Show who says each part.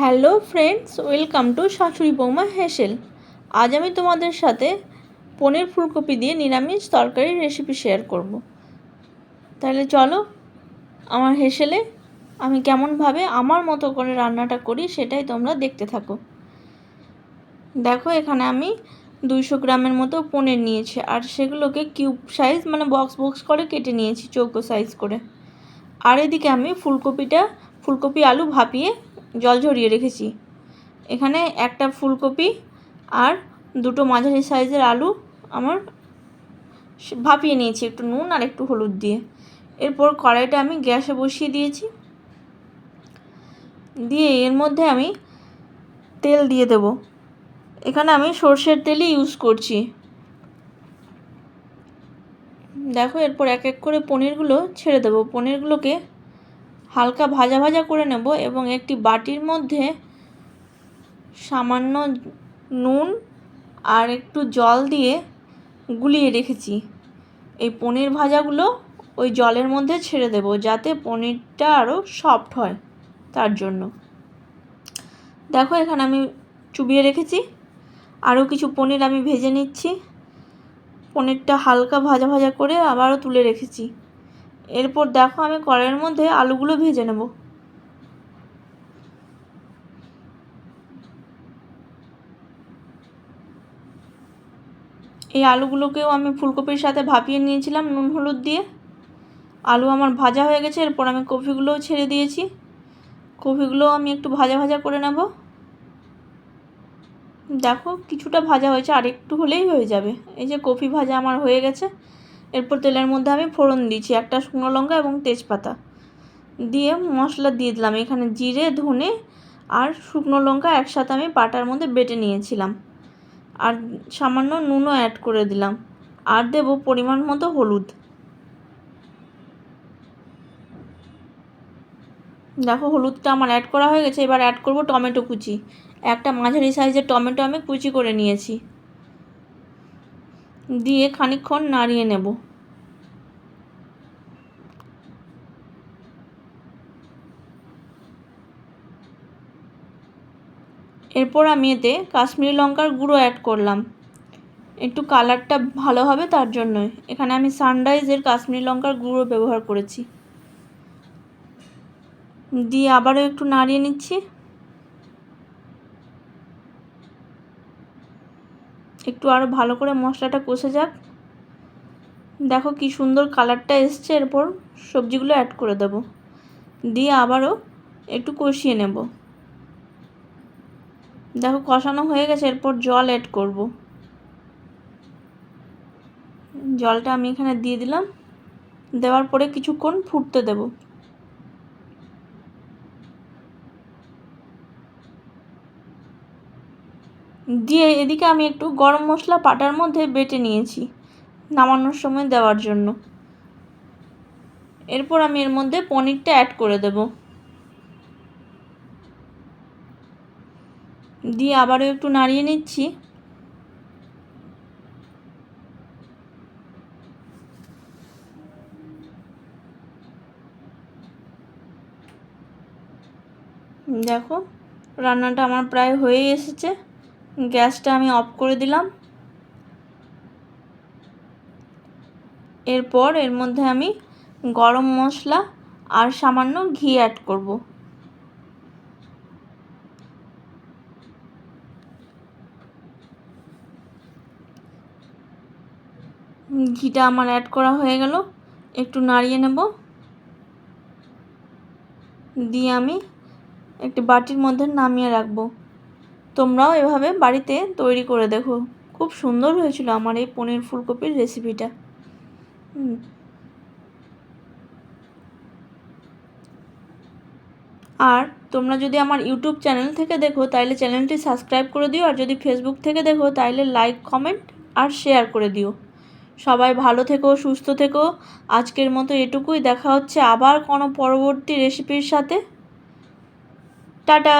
Speaker 1: Hello friends, welcome to শাশুড়ি বৌমা হেসেল। আজ আমি তোমাদের সাথে পনির ফুলকপি দিয়ে নিরামিষ তরকারির রেসিপি শেয়ার করব। তাহলে চলো, আমার হেসেলে আমি কেমনভাবে আমার মতো করে রান্নাটা করি সেটাই তোমরা দেখতে থাকো। দেখো, এখানে আমি দুইশো গ্রামের মতো পনির নিয়েছি আর সেগুলোকে কিউব সাইজ মানে বক্স বক্স করে কেটে নিয়েছি, চৌকো সাইজ করে। আর এদিকে আমি ফুলকপিটা, ফুলকপি আলু ভাপিয়ে জল ঝরিয়ে রেখেছি। এখানে একটা ফুলকপি আর দুটো মাঝারি সাইজের আলু আমার ভাপিয়ে নিয়েছি, একটু নুন আর একটু হলুদ দিয়ে। এরপর কড়াইটা আমি গ্যাসে বসিয়ে দিয়েছি। দিয়ে এর মধ্যে আমি তেল দিয়ে দেব। এখানে আমি সর্ষের তেলই ইউজ করছি। দেখো এরপর এক এক করে পনিরগুলো ছেড়ে দেবো। পনিরগুলোকে হালকা ভাজা ভাজা করে নেব এবং একটি বাটির মধ্যে সামান্য নুন আর একটু জল দিয়ে গুলিয়ে রেখেছি। এই পনির ভাজাগুলো ওই জলের মধ্যে ছেড়ে দেব যাতে পনিরটা আরও সফট হয় তার জন্য। দেখো এখানে আমি চুবিয়ে রেখেছি। আরও কিছু পনির আমি ভেজে নিচ্ছি। পনিরটা হালকা ভাজা ভাজা করে আবারও তুলে রেখেছি। এরপর দেখো আমি কড়াইয়ের মধ্যে আলুগুলো ভেজে নেব। এই আলুগুলোকেও আমি ফুলকপির সাথে ভাপিয়ে নিয়েছিলাম নুন, হলুদ দিয়ে। আলু আমার ভাজা হয়ে গেছে, এরপর আমি কফিগুলোও ছেড়ে দিয়েছি। কফিগুলোও আমি একটু ভাজা ভাজা করে নেব। দেখো কিছুটা ভাজা হয়েছে আর একটু হলেই হয়ে যাবে। এই যে কফি ভাজা আমার হয়ে গেছে এরপর তেলের মধ্যে আমি ফোড়ন দিয়েছি, একটা শুকনো লঙ্কা এবং তেজপাতা। দিয়ে মশলা দিয়ে দিলাম, এখানে জিরে, ধনে আর শুকনো লঙ্কা একসাথে আমি পাটার মধ্যে বেটে নিয়েছিলাম। আর সামান্য নুনও অ্যাড করে দিলাম। আর দেব পরিমাণ মতো হলুদ। দেখো হলুদটা আমার অ্যাড করা হয়ে গেছে, এবার অ্যাড করব টমেটো কুচি। একটা মাঝারি সাইজের টমেটো আমি কুচি করে নিয়েছি। দিয়ে খানিকক্ষণ নাড়িয়ে নেব। এরপর আমি এতে কাশ্মীরি লঙ্কার গুঁড়ো অ্যাড করলাম। একটু কালারটা ভালো হবে তার জন্যই। এখানে আমি সানরাইজের কাশ্মীরি লঙ্কার গুঁড়ো ব্যবহার করেছি। দিয়ে আবারও একটু নাড়িয়ে নিচ্ছি। একটু আরও ভালো করে মশলাটা কষে যাক। দেখো কি সুন্দর কালারটা এসছে, এরপর সবজিগুলো অ্যাড করে দেব। দিয়ে আবারও একটু কষিয়ে নেব। দেখো কষানো হয়ে গেছে, এরপর জল অ্যাড করব। জলটা আমি এখানে দিয়ে দিলাম। দেওয়ার পরে কিছুক্ষণ ফুটতে দেব। দিয়ে এদিকে আমি একটু গরম মশলা পাটার মধ্যে বেটে নিয়েছি, নামানোর সময় দেওয়ার জন্য। এরপর আমি এর মধ্যে পনিরটা অ্যাড করে দেব। দিয়ে আবারও একটু নাড়িয়ে নিচ্ছি। দেখো, রান্নাটা আমার প্রায় হয়েই এসেছে। গ্যাসটা আমি অফ করে দিলাম। এরপর এর মধ্যে আমি গরম মশলা আর সামান্য ঘি অ্যাড করব। ঘিটা আমার অ্যাড করা হয়ে গেল। একটু নাড়িয়ে নেব। দিয়ে আমি একটি বাটির মধ্যে নামিয়ে রাখব। তোমরাও এভাবে বাড়িতে তৈরি করে দেখো। খুব সুন্দর হয়েছিল আমার এই পনির ফুলকপির রেসিপিটা আর তোমরা যদি আমার ইউটিউব চ্যানেল থেকে দেখো তাহলে চ্যানেলটি সাবস্ক্রাইব করে দিও, আর যদি ফেসবুক থেকে দেখো তাহলে লাইক কমেন্ট আর শেয়ার করে দিও। সবাই ভালো থেকো, সুস্থ থেকো। আজকের মতো এটুকুই। দেখা হচ্ছে আবার কোনো পরবর্তী রেসিপির সাথে। টাটা!